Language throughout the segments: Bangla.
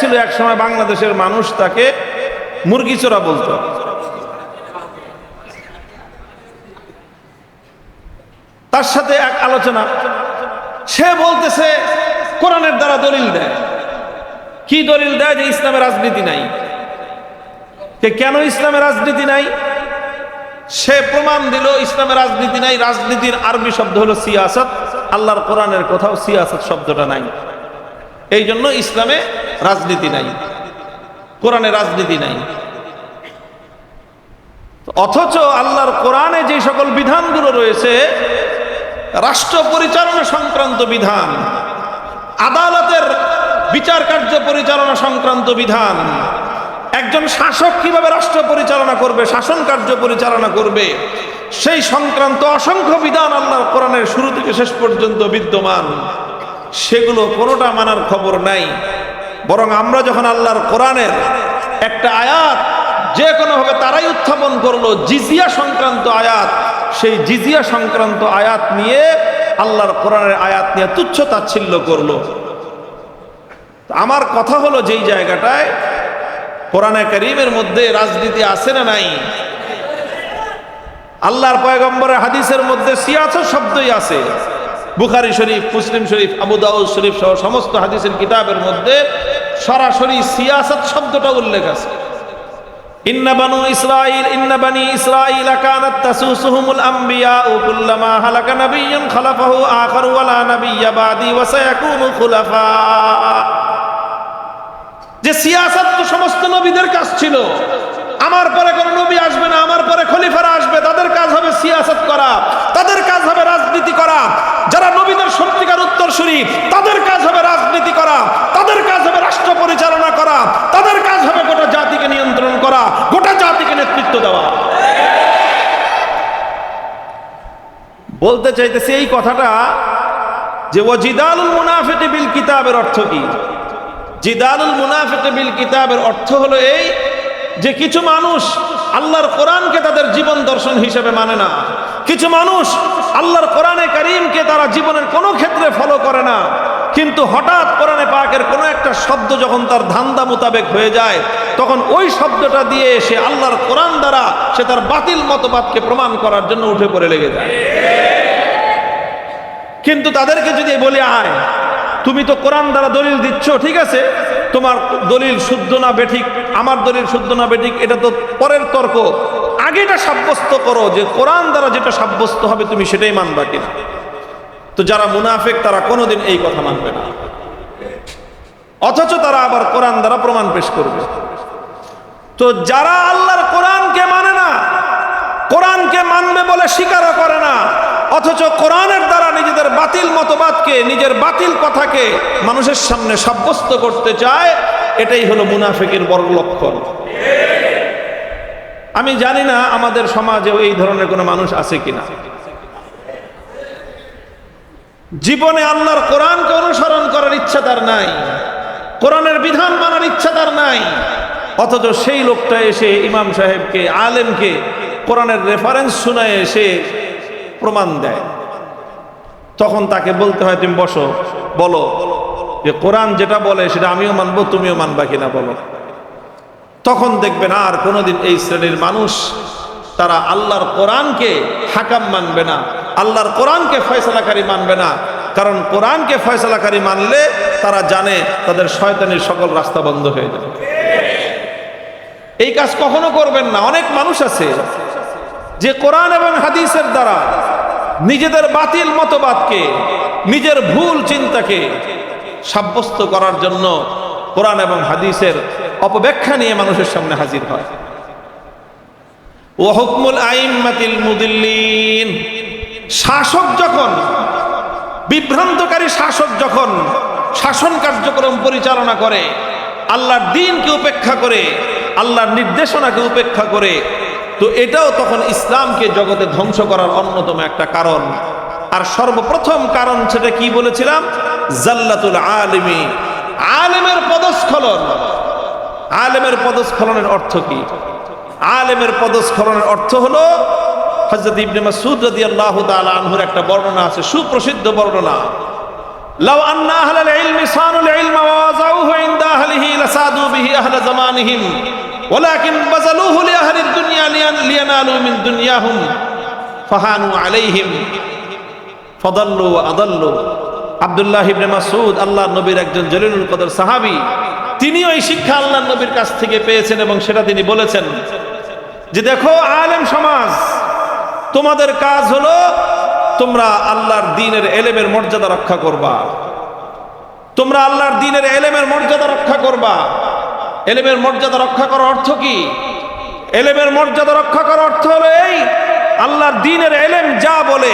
ছিল এক সময় বাংলাদেশের মানুষ, তাকে মুরগি চোরা বলতো। তার সাথে এক আলোচনা। সে বলতেছে, কোরআনের দ্বারা দলিল দেয়। কি দলিল দেয় যে ইসলামের রাজনীতি নাই? কেন ইসলামের রাজনীতি নাই? সে প্রমাণ দিল ইসলামের রাজনীতি নাই। রাজনীতির আরবি শব্দ হলো সিয়াসত। আল্লাহর কোরআনের কোথাও সিয়াসত শব্দটা নাই। এই জন্য ইসলামে রাজনীতি নাই। কোরআনে রাজনীতি নাই। অথচ আল্লাহর কোরআনে যে সকল বিধানগুলো রয়েছে, রাষ্ট্র পরিচালনা সংক্রান্ত বিধান, আদালতের বিচার কার্য পরিচালনা সংক্রান্ত বিধান, একজন শাসক কীভাবে রাষ্ট্র পরিচালনা করবে, শাসন কার্য পরিচালনা করবে, সেই সংক্রান্ত অসংখ্য বিধান আল্লাহর কোরআনের শুরু থেকে শেষ পর্যন্ত বিদ্যমান। সেগুলো কোনোটা মানার খবর নাই। বরং আমরা যখন আল্লাহর কোরআনের একটা আয়াত যে কোনোভাবে তারাই উত্থাপন করল, জিজিয়া সংক্রান্ত আয়াত, সেই জিজিয়া সংক্রান্ত আয়াত নিয়ে আল্লাহর কোরআনের আয়াত নিয়ে তুচ্ছ তাচ্ছিল্য করল। আমার কথা হলো যেই জায়গাটায় কোরআনে করিমের মধ্যে রাজনীতি আছে না নাই? আল্লাহর পয়গম্বরের হাদিসের মধ্যে সিয়াসত শব্দই আছে। বুখারি শরীফ, মুসলিম শরীফ, আবু দাউদ শরীফ সহ সমস্ত হাদিসের কিতাবের মধ্যে সরাসরি সিয়াসত শব্দটা উল্লেখ আছে। ইন্না বানু ইসরাইল ইন্না বানি ইসরাইল কানাত তাসুসুহুমুল আমবিয়া কুল্লামা হালাকা নাবিয়্যুন খালাফাহু আখার ওয়া লা নাবিয়্যা বাদি, ওয়া সায়াকুনু খুলাফা। যে সিয়াসত তো সমস্ত নবীদের কাজ ছিল আমার পরে কোনো নবী আসবে না, আমার পরে খলিফারা আসবে, তাদের কাজ হবে সিয়াসত করা, তাদের কাজ হবে রাজনীতি করা। যারা নবীদের সত্যিকার উত্তরসূরি, তাদের কাজ হবে রাজনীতি করা, তাদের কাজ হবে রাষ্ট্র পরিচালনা করা, তাদের কাজ হবে গোটা জাতিকে নিয়ন্ত্রণ করা, গোটা জাতিকে নেতৃত্ব দেওয়া। বলতে চাইতেছি এই কথাটা যে ও জিদালুল মুনাফিক বিল কিতাবের অর্থ কি? জিদালুল মুনাফিক বিল কিতাবের অর্থ হলো এই যে কিছু মানুষ আল্লাহর কোরআনকে তাদের জীবন দর্শন হিসেবে মানে না। কিছু মানুষ আল্লাহর কোরআনে করিমকে তারা জীবনের কোনো ক্ষেত্রে ফলো করে না। কিন্তু হঠাৎ কোরআনে পাকের কোনো একটা শব্দ যখন তার ধান্দা মোতাবেক হয়ে যায়, তখন ওই শব্দটা দিয়ে সে আল্লাহর কোরআন দ্বারা সে তার বাতিল মতবাদকে প্রমাণ করার জন্য উঠে পড়ে লেগে যায়। কিন্তু তাদেরকে যদি বলি, আয়, তুমি তো কোরআন দ্বারা দলিল দিচ্ছ, ঠিক আছে? তোমার দলিল শুদ্ধ না বেঠিক, আমার দলিল শুদ্ধ না বেঠিক, এটা তো পরের তর্ক। আগে এটা সাব্যস্ত করো যে কোরআন দ্বারা যেটা সাব্যস্ত হবে তুমি সেটাই মানবা কিনা। তো যারা মুনাফেক, তারা কোনোদিন এই কথা মানবে না। অথচ তারা আবার কোরআন দ্বারা প্রমাণ পেশ করবে। তো যারা আল্লাহর কোরআনকে মানে না, কোরআনকে মানবে বলে স্বীকারও করে না অথচ কোরআনের দ্বারা নিজেদের বাতিল মতবাদকে, নিজের বাতিল কথাকে মানুষের সামনে সাব্যস্ত করতে চায়, এটাই হলো মুনাফিকের বড় লক্ষণ। আমি জানি না আমাদের সমাজেও এই ধরনের কোনো মানুষ আছে কিনা। জীবনে আল্লাহর কোরআনকে অনুসরণ করার ইচ্ছা তার নাই, কোরআনের বিধান মানার ইচ্ছা তার নাই, অথচ সেই লোকটা এসে ইমাম সাহেবকে, আলেমকে কোরআনের রেফারেন্স শোনায় এসে প্রমাণ দেয়। তখন তাকে বলতে হয়, তুমি বসো, বলো যে কোরআন যেটা বলে সেটা আমিও মানবো, তুমিও মানবা কিনা বলো। তখন দেখবেন আর কোনোদিন এই শ্রেণির মানুষ, তারা আল্লাহর কোরআনকে হাকাম মানবে না, আল্লাহর কোরআনকে ফয়সলাকারী মানবে না, কারণ কোরআনকে ফয়সলাকারী মানলে তারা জানে তাদের শয়তানির সকল রাস্তা বন্ধ হয়ে যাবে। এই কাজ কখনো করবেন না, অনেক মানুষ আছে যে কোরআন এবং হাদিসের দ্বারা নিজেদের বাতিল মতবাদকে, নিজের ভুল চিন্তাকে সাব্যস্ত করার জন্য কোরআন এবং হাদিসের অপব্যাখ্যা নিয়ে মানুষের সামনে হাজির হয়। ও হুকমুল আইম্মাতিল মুদিল্লিন। শাসক যখন, বিভ্রান্তকারী শাসক যখন শাসন কার্যক্রম পরিচালনা করে, আল্লাহর দিনকে উপেক্ষা করে, আল্লাহর নির্দেশনাকে উপেক্ষা করে তো এটাও তখন ইসলামকে জগতে ধ্বংস করার অন্যতম একটা কারণ। আর সর্বপ্রথম কারণ সেটা কি বলেছিলাম? জাল্লাতুল আলিমি। আলেমের পদস্খলন। আলেমের পদস্খলনের অর্থ কি? আলেমের পদস্খলনের অর্থ হলো হজরত ইবনে মাসুদ রাদিয়াল্লাহু তাআলা আনহুর একটা বর্ণনা আছে, সুপ্রসিদ্ধ বর্ণনা। লাউ আন্না আহলাল ইলমি সানুল ইলমা ওয়া ওয়াজাউহু ইনদা আহলিহি লাসাদু বিহি আহলা জামানিহিম। ওলাকিন বাজালুহু লিআহলিদ দুনিয়া লিয়ান লিয়ানালু মিন দুনিয়াহুম ফাহানু আলাইহিম ফাদাল্লু আদাল্লু। আব্দুল্লাহ ইবনে মাসউদ, আল্লাহর নবীর একজন জলিলুল কদর সাহাবী, তিনিও এই শিক্ষা আল্লাহর নবীর কাছ থেকে পেয়েছেন এবং সেটা তিনি বলেছেন যে দেখো আলেম সমাজ, তোমাদের কাজ হলো তোমরা আল্লাহর দিনের এলেমের মর্যাদা রক্ষা করবা। তোমরা আল্লাহর দিনের এলেমের মর্যাদা রক্ষা করবা। এলেমের মর্যাদা রক্ষা করার অর্থ কি? এলেমের মর্যাদা রক্ষা করার অর্থ হলো এই, আল্লাহর দিনের এলেম যা বলে,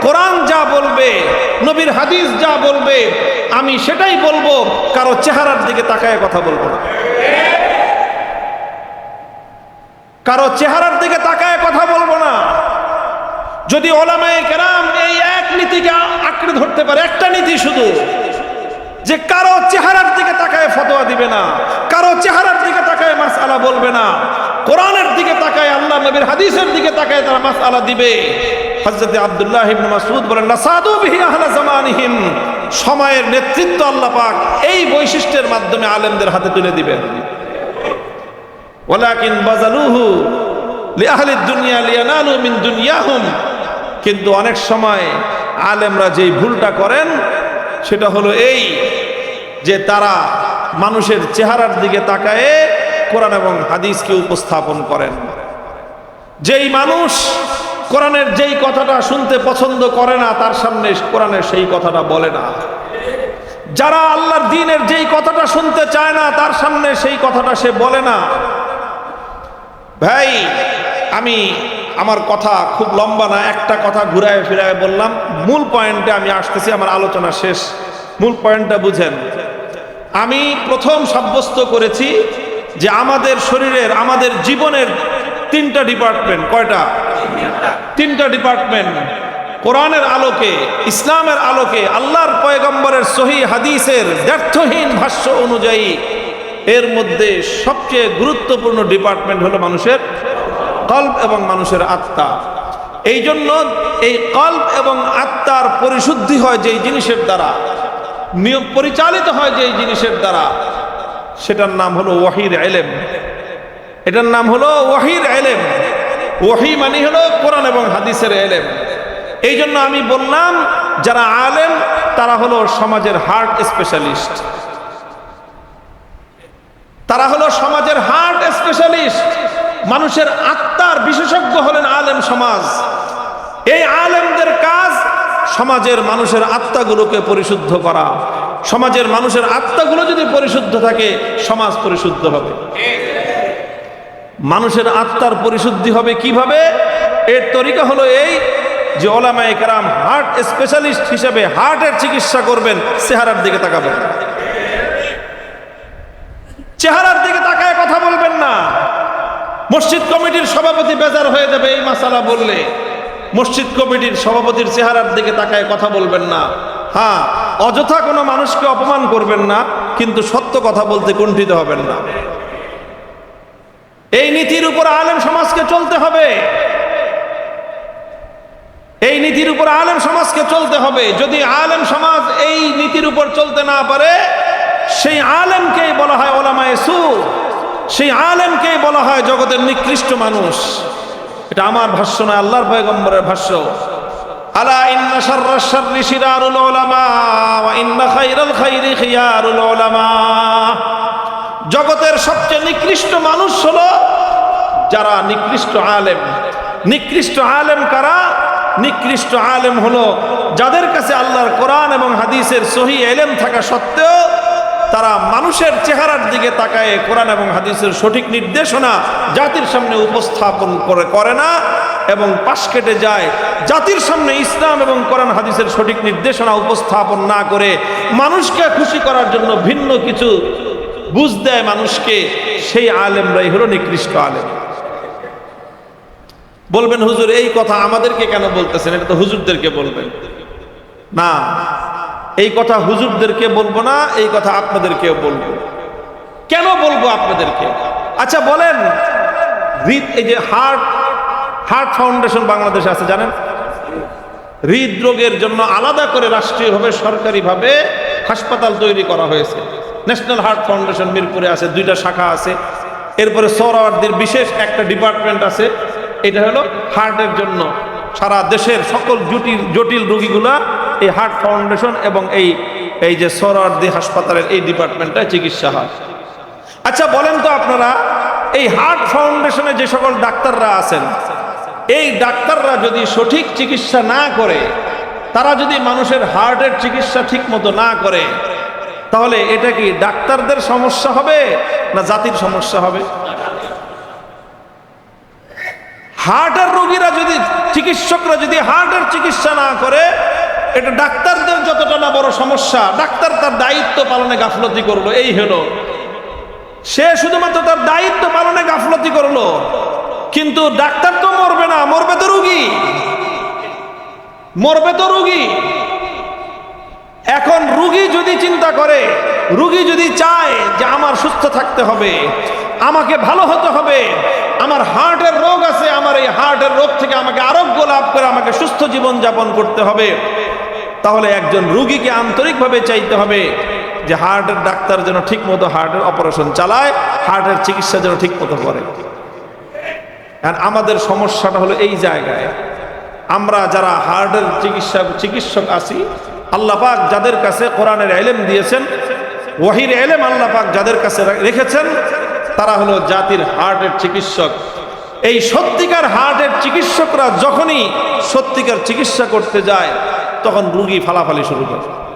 কোরআন যা বলবে, নবীর হাদিস যা বলবে, আমি সেটাই বলব, কারও চেহারার দিকে তাকায় কথা বলব না। কারও চেহারার দিকে তাকায় কথা বলব না। যদি ওলামায়ে কেরাম এই এক নীতিকে আঁকড়ে ধরতে পারে, একটা নীতি শুধু যে কারও চেহারার দিকে তাকায় ফতোয়া দিবে না, কারও চেহারার দিকে তাকায় মাসআলা বলবে না, কোরআনের দিকে তাকায় আল্লাহ নবীর হাদিসের দিকে তাকায় তারা মাসআলা দিবে। হযরত আব্দুল্লাহ ইবনে মাসউদ বলেন নাসাদু বিহি আহলা জামানিহিম। সময়ের নেতৃত্ব আল্লাহ পাক এই বৈশিষ্ট্যের মাধ্যমে আলেমদের হাতে তুলে দিবেন। ওয়ালাকিন বাজালুহু লিআহলি দুনিয়া লিয়ানালু মিন দুনিয়াহুম। কিন্তু অনেক সময় আলেমরা যেই ভুলটা করেন, সেটা হলো এই যে তারা মানুষের চেহারার দিকে তাকায়ে কোরআন এবং হাদিসকে উপস্থাপন করেন। যেই মানুষ কোরআনের যেই কথাটা শুনতে পছন্দ করে না, তার সামনে কোরআনের সেই কথাটা বলে না। যারা আল্লাহর দিনের যেই কথাটা শুনতে চায় না, তার সামনে সেই কথাটা সে বলে না। ভাই, আমি আমার কথা খুব লম্বা না, একটা কথা ঘুরায় ফিরায় বললাম। মূল পয়েন্টে আমি আসতেছি, আমার আলোচনা শেষ। মূল পয়েন্টটা বুঝেন। আমি প্রথম সাব্যস্ত করেছি যে আমাদের শরীরের, আমাদের জীবনের তিনটা ডিপার্টমেন্ট কয়টা? তিনটা ডিপার্টমেন্ট কোরআনের আলোকে, ইসলামের আলোকে, আল্লাহর পয়গম্বরের সহি হাদিসের ব্যর্থহীন ভাষ্য অনুযায়ী এর মধ্যে সবচেয়ে গুরুত্বপূর্ণ ডিপার্টমেন্ট হলো মানুষের কল্প এবং মানুষের আত্মা। এই জন্য এই কল্প এবং আত্মার পরিশুদ্ধি হয় যেই জিনিসের দ্বারা। নিয়ম পরিচালিত হয় যেই জিনিসের দ্বারা। সেটার নাম হলো ওয়াহির এলেম। এটার নাম হলো ওয়াহির এলেম। ওয়াহি মানে হলো কোরআন এবং হাদিসের এলেম। এই জন্য আমি বললাম, যারা আলেম, তারা হলো সমাজের হার্ট স্পেশালিস্ট। তারা হলো সমাজের হার্ট স্পেশালিস্ট। মানুষের আত্মার বিশেষজ্ঞ হলেন আলেম সমাজ। এই আলেমদের কাজ সমাজের মানুষের আত্মাগুলোকে পরিশুদ্ধ করা। সমাজের মানুষের আত্মাগুলো যদি পরিশুদ্ধ থাকে, সমাজ পরিশুদ্ধ হবে। মানুষের আত্মার পরিশুদ্ধি হবে কীভাবে? এর তরিকা হলো এই যে ওলামায়ে কেরাম হার্ট স্পেশালিস্ট হিসেবে হার্টের চিকিৎসা করবেন, চেহারার দিকে তাকাবেন। চেহারার দিকে তাকায় কথা বলবেন না। মসজিদ কমিটির সভাপতি বেজার হয়ে যাবে এই মাসালা বললে। মসজিদ কমিটির সভাপতির চেহারার দিকে তাকায় কথা বলবেন না। হ্যাঁ অযথা কোনো মানুষকে অপমান করবেন না, কিন্তু সত্য কথা বলতে কুণ্ঠিত হবেন না। এই নীতির উপর আলেম সমাজকে চলতে হবে। এই নীতির উপর আলেম সমাজকে চলতে হবে। যদি আলেম সমাজ এই নীতির উপর চলতে না পারে, সেই আলেমকেই বলা হয় ওলামায়ে সু সেই আলেমকেই বলা হয় জগতের নিকৃষ্ট মানুষ। এটা আমার ভাষ্য নয়, আল্লাহর পয়গম্বরের ভাষ্য। আলা ইন্না জগতের সবচেয়ে নিকৃষ্ট মানুষ হলো যারা নিকৃষ্ট আলেম। নিকৃষ্ট আলেম কারা? নিকৃষ্ট আলেম হলো যাদের কাছে আল্লাহর কোরআন এবং হাদিসের সহি এলেম থাকা সত্ত্বেও তারা মানুষের চেহারার দিকে তাকায় কোরআন এবং হাদিসের সঠিক নির্দেশনা জাতির সামনে উপস্থাপন করে করে না এবং পাশ কেটে যায়। জাতির সামনে ইসলাম এবং কোরআন হাদিসের সঠিক নির্দেশনা উপস্থাপন না করে মানুষকে খুশি করার জন্য ভিন্ন কিছু বুঝ দেয় মানুষকে, সেই আলেমরাই হলো নিকৃষ্ট আলেম। বলবেন, হুজুর, এই কথা আমাদেরকে কেন বলতেছেন? এটা তো হুজুরদেরকে বলবেন। না এই কথা হুজুরদেরকে বলব না, এই কথা আপনাদেরকেও বলব। কেন বলব আপনাদেরকে? আচ্ছা বলেন, হৃদ, এই যে হার্ট হার্ট ফাউন্ডেশন বাংলাদেশে আছে, জানেন? হৃদরোগের জন্য আলাদা করে রাষ্ট্রীয়ভাবে, সরকারিভাবে হাসপাতাল তৈরি করা হয়েছে। ন্যাশনাল হার্ট ফাউন্ডেশন মিরপুরে আছে, দুইটা শাখা আছে। এরপরে সৌরাওয়ার্দির বিশেষ একটা ডিপার্টমেন্ট আছে, এটা হলো হার্টের জন্য। সারা দেশের সকল জটিল জটিল রোগীগুলা এই হার্ট ফাউন্ডেশন এবং এই এই যে সৌরাওয়ার্দি হাসপাতালের এই ডিপার্টমেন্টটায় চিকিৎসা হয়। আচ্ছা বলেন তো আপনারা, এই হার্ট ফাউন্ডেশনে যে সকল ডাক্তাররা আছেন, এই ডাক্তাররা যদি সঠিক চিকিৎসা না করে, তারা যদি মানুষের হার্টের চিকিৎসা ঠিক মতো না করে, তাহলে এটা কি ডাক্তারদের সমস্যা হবে না জাতির সমস্যা হবে? হার্টের রোগীরা যদি, চিকিৎসকরা যদি হার্টের চিকিৎসা না করে এটা ডাক্তারদের যতটা না বড় সমস্যা, ডাক্তার তার দায়িত্ব পালনে গাফলতি করল, এই হলো। সে শুধুমাত্র তার দায়িত্ব পালনে গাফলতি করল, কিন্তু ডাক্তার তো মরবে না, মরবে তো রুগী। মরবে তো রুগী। এখন রুগী যদি চিন্তা করে, রুগী যদি চায় যে আমার সুস্থ থাকতে হবে, আমাকে ভালো হতে হবে, আমার হার্টের রোগ আছে, আমার এই হার্টের রোগ থেকে আমাকে আরোগ্য লাভ করে আমাকে সুস্থ জীবন যাপন করতে হবে তাহলে একজন রুগীকে আন্তরিকভাবে চাইতে হবে যে হার্টের ডাক্তার যেন ঠিক মতো হার্টের অপারেশন চালায়, হার্টের চিকিৎসা যেন ঠিক মতো করে। আর আমাদের সমস্যাটা হলো এই জায়গায়, আমরা যারা হার্টের চিকিৎসা, চিকিৎসক আছি, আল্লাহ পাক যাদের কাছে কোরআনের এলেম দিয়েছেন, ওয়াহির এলেম আল্লাহ পাক যাদের কাছে রেখেছেন, তারা হলো জাতির হার্টের চিকিৎসক। এই সত্যিকার হার্টের চিকিৎসকরা যখনই সত্যিকার চিকিৎসা করতে যায় তখন রুগী ফালাফালি শুরু করে।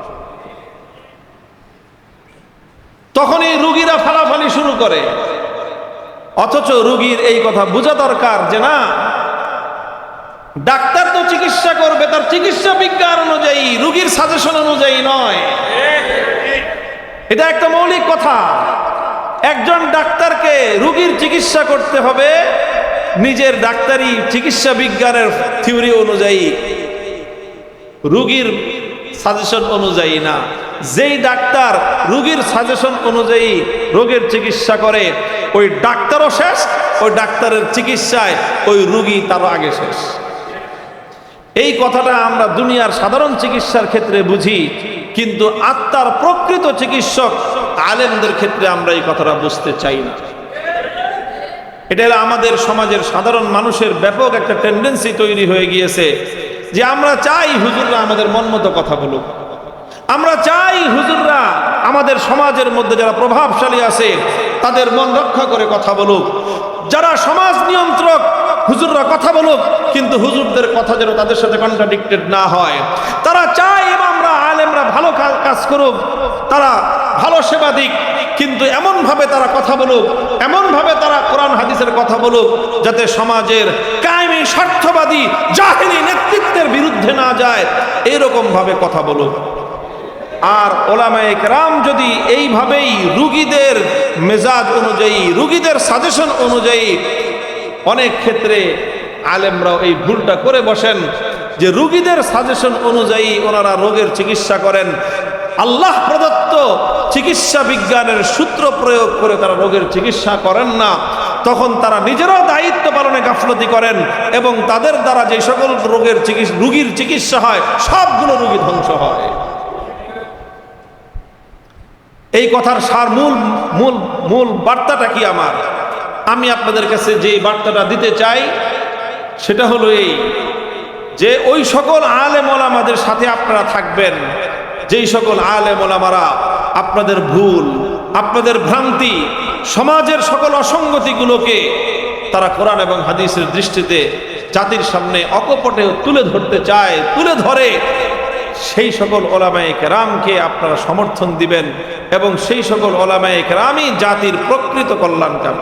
তখনই রুগীরা ফালাফালি শুরু করে। অথচ রুগীর এই কথা বোঝা দরকার যে না, ডাক্তার তো চিকিৎসা করবে, তার চিকিৎসা বিজ্ঞান অনুযায়ী, রুগীর সাজেশন অনুযায়ী নয়। এটা একটা মৌলিক কথা। একজন ডাক্তারকে রুগীর চিকিৎসা করতে হবে, নিজের ডাক্তারি চিকিৎসা বিজ্ঞানের থিওরি অনুযায়ী। রুগীর সাজেশন অনুযায়ী না। যেই ডাক্তার রুগীর সাজেশন অনুযায়ী রোগের চিকিৎসা করে, ওই ডাক্তারও শেষ, ওই ডাক্তারের চিকিৎসায় ওই রুগী তারও আগে শেষ। এই কথাটা আমরা দুনিয়ার সাধারণ চিকিৎসার ক্ষেত্রে বুঝি, কিন্তু আত্মার প্রকৃত চিকিৎসক আলেমদের ক্ষেত্রে আমরা এই কথাটা বুঝতে চাই না। এটা আমাদের সমাজের সাধারণ মানুষের ব্যাপক একটা টেন্ডেন্সি তৈরি হয়ে গিয়েছে। যে আমরা চাই হুজুররা আমাদের মন মতো কথা বলুক। আমরা চাই হুজুররা আমাদের সমাজের মধ্যে যারা প্রভাবশালী আছে, তাদের মন রক্ষা করে কথা বলুক। যারা সমাজ নিয়ন্ত্রক হুজুররা কথা বলুক, কিন্তু হুজুরদের কথা যেন তাদের সাথে কন্ট্রাডিক্টেড না হয়। তারা চায় ইমামরা, আলেমরা ভালো কাজ করুক, তারা ভালো সেবা দিক, কিন্তু এমনভাবে তারা কথা বলুক, এমনভাবে তারা কোরআন হাদিসের কথা বলুক, যাতে সমাজের কায়েমি, স্বার্থবাদী জাহিনী নেতৃত্বের বিরুদ্ধে না যায়। এরকম ভাবে কথা বলুক। আর ওলামায়ে কেরাম যদি এইভাবেই রুগীদের মেজাজ অনুযায়ী, রুগীদের সাজেশন অনুযায়ী অনেক ক্ষেত্রে আলেমরাও এই ভুলটা করে বসেন যে রুগীদের সাজেশন অনুযায়ী ওনারা রোগের চিকিৎসা করেন। আল্লাহ প্রদত্ত চিকিৎসা বিজ্ঞানের সূত্র প্রয়োগ করে তারা রোগের চিকিৎসা করেন না। তখন তারা নিজেরাও দায়িত্ব পালনে গাফলতি করেন এবং তাদের দ্বারা যে সকল রোগের চিকিৎসা রুগীর চিকিৎসা হয়, সবগুলো রুগী ধ্বংস হয়। এই কথার সার মূল মূল মূল বার্তাটা কি আমার? আমি আপনাদের কাছে যে বার্তাটা দিতে চাই, সেটা হলো এই যে ওই সকল আলেম ওলামাদের সাথে আপনারা থাকবেন, যেই সকল আলেম ওলামারা আপনাদের ভুল, আপনাদের ভ্রান্তি, সমাজের সকল অসঙ্গতিগুলোকে তারা কোরআন এবং হাদিসের দৃষ্টিতে জাতির সামনে অকপটে তুলে ধরতে চায়, তুলে ধরে, সেই সকল ওলামায়ে কেরামকে আপনারা সমর্থন দিবেন এবং সেই সকল ওলামায়ে কেরামই জাতির প্রকৃত কল্যাণকাম।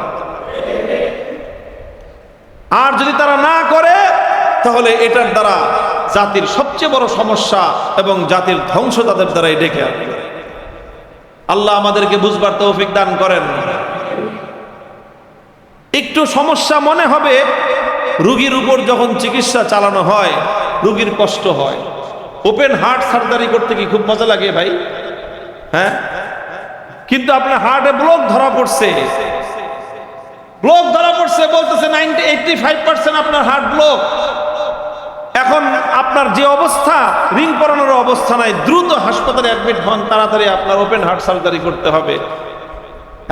আর যদি তারা না করে, তাহলে এটার দ্বারা জাতির সবচেয়ে বড় সমস্যা এবং জাতির ধ্বংস তাদের দ্বারাই ডেকে আল্লাহ আমাদেরকে বুঝবার তৌফিক দান করেন। একটু সমস্যা মনে হবে, রুগীর উপর যখন চিকিৎসা চালানো হয়, রুগীর কষ্ট হয়। ওপেন হার্ট সার্জারি করতে কি খুব মজা লাগে ভাই? হ্যাঁ? কিন্তু আপনার হার্টে ব্লক ধরা পড়ছে। ব্লক ধরা পড়ছে, বলতেছে নাইনটি এইটটি ফাইভ পার্সেন্ট আপনার হার্ট ব্লক এখন আপনার যে অবস্থা রিং পরানোর অবস্থা নাই, দ্রুত হাসপাতালে অ্যাডমিট হন, তাড়াতাড়ি আপনার ওপেন হার্ট সার্জারি করতে হবে।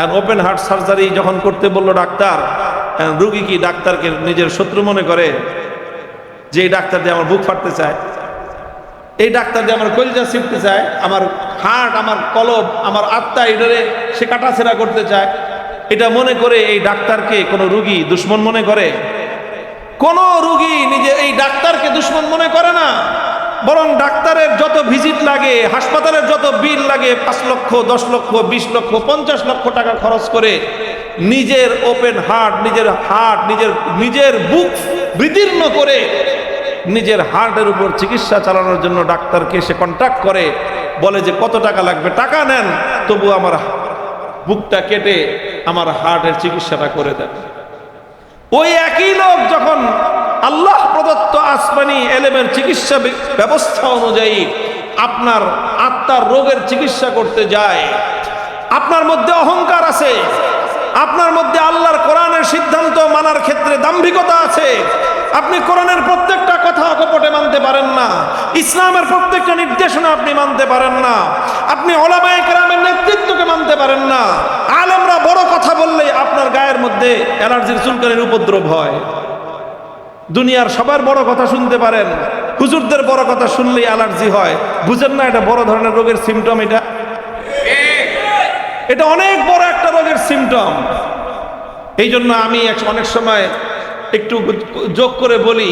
আর ওপেন হার্ট সার্জারি যখন করতে বলল ডাক্তার রুগী কি ডাক্তারকে নিজের শত্রু মনে করে? যে এই ডাক্তার দিয়ে আমার বুক ফাটতে চায়, এই ডাক্তার দিয়ে আমার কলিজা ছিপতে চায়, আমার হার্ট আমার কলব, আমার আত্মা, এটারে সে কাটাছেড়া করতে চায়। এটা মনে করে এই ডাক্তারকে কোনো রুগী দুশ্মন মনে করে? কোন রুগী নিজে এই ডাক্তারকে দুশ্মন মনে করে না। বরং ডাক্তারের যত ভিজিট লাগে, হাসপাতালের যত বিল লাগে, পাঁচ লক্ষ, দশ লক্ষ, বিশ লক্ষ, পঞ্চাশ লক্ষ টাকা খরচ করে নিজের ওপেন হার্ট, নিজের হার্ট, নিজের নিজের বুক বিদীর্ণ করে নিজের হার্টের উপর চিকিৎসা চালানোর জন্য ডাক্তারকে সে কন্ট্যাক্ট করে, বলে যে কত টাকা লাগবে? টাকা নেন, তবু আমার বুকটা কেটে আমার হার্টের চিকিৎসাটা করে দেন। ওই একই লোক যখন আল্লাহ প্রদত্ত আসমানি এলেমের চিকিৎসা ব্যবস্থা অনুযায়ী আপনার আত্মার রোগের চিকিৎসা করতে যায়, আপনার মধ্যে অহংকার আছে, আপনার মধ্যে আল্লাহর কোরআনের সিদ্ধান্ত মানার ক্ষেত্রে দাম্ভিকতা আছে, আপনি কোরআনের প্রত্যেকটা কথা অকপটে মানতে পারেন না ইসলামের প্রত্যেকটা নির্দেশনা আপনি মানতে পারেন না। আপনি ওলামায়ে কেরামের নেতৃত্বকে মানতে পারেন না। আলেমরা বড় কথা বললে আপনার গায়ের মধ্যে অ্যালার্জির চুলকানির উপদ্রব হয়। দুনিয়ার সবার বড় কথা শুনতে পারেন। হুজুরদের বড় কথা শুনলেই অ্যালার্জি হয়। বুঝেন না এটা বড় ধরনের রোগের সিমটম এটা? এটা অনেক বড় একটা রোগের সিমটম এই জন্য আমি অনেক সময় একটু যোগ করে বলি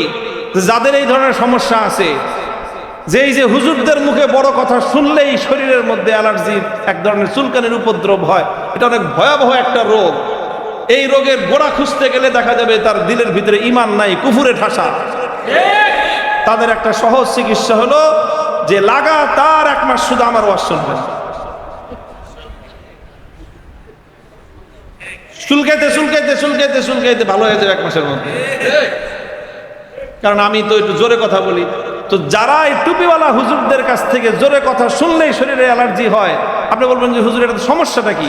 যাদের এই ধরনের সমস্যা আছে যে এই যে হুজুরদের মুখে বড় কথা শুনলেই শরীরের মধ্যে অ্যালার্জির এক ধরনের চুলকানির উপদ্রব হয়। এটা অনেক ভয়াবহ একটা রোগ। এই রোগের গোড়া খুঁজতে গেলে দেখা যাবে তার দিলের ভিতরে ইমান নাই, কুফুরে ঠাসা। তাদের একটা সহজ চিকিৎসা হলো যে লাগাতার এক মাস শুধু আমার ওয়াজ শুনবেন চুলকাইতে চুলকাইতে চুলকাইতে চুলকাইতে ভালো হয়ে যাবে এক মাসের মধ্যে। কারণ আমি তো একটু জোরে কথা বলি। তো যারা এই টুপিওয়ালা হুজুরদের কাছ থেকে জোরে কথা শুনলেই শরীরে অ্যালার্জি হয়, আপনি বলবেন যে, হুজুর, এটা সমস্যাটা কি?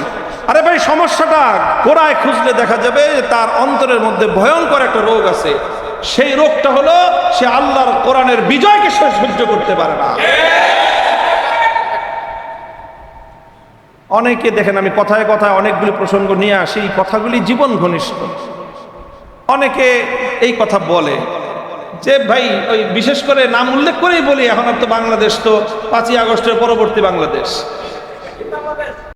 আরে ভাই, সমস্যাটা গোড়ায় খুঁজলে দেখা যাবে তার অন্তরের মধ্যে ভয়ঙ্কর একটা রোগ আছে। সেই রোগটা হলো সে আল্লাহর কোরআনের বিজয়কে সে সহ্য করতে পারে না। অনেকে দেখেন, আমি কথায় কথায় অনেকগুলি প্রসঙ্গ নিয়ে আসি কথাগুলি জীবন ঘনিষ্ঠ। অনেকে এই কথা বলে। যে ভাই, ওই বিশেষ করে নাম উল্লেখ করেই বলি, এখন আর তো বাংলাদেশ তো পাঁচই আগস্টের পরবর্তী বাংলাদেশ।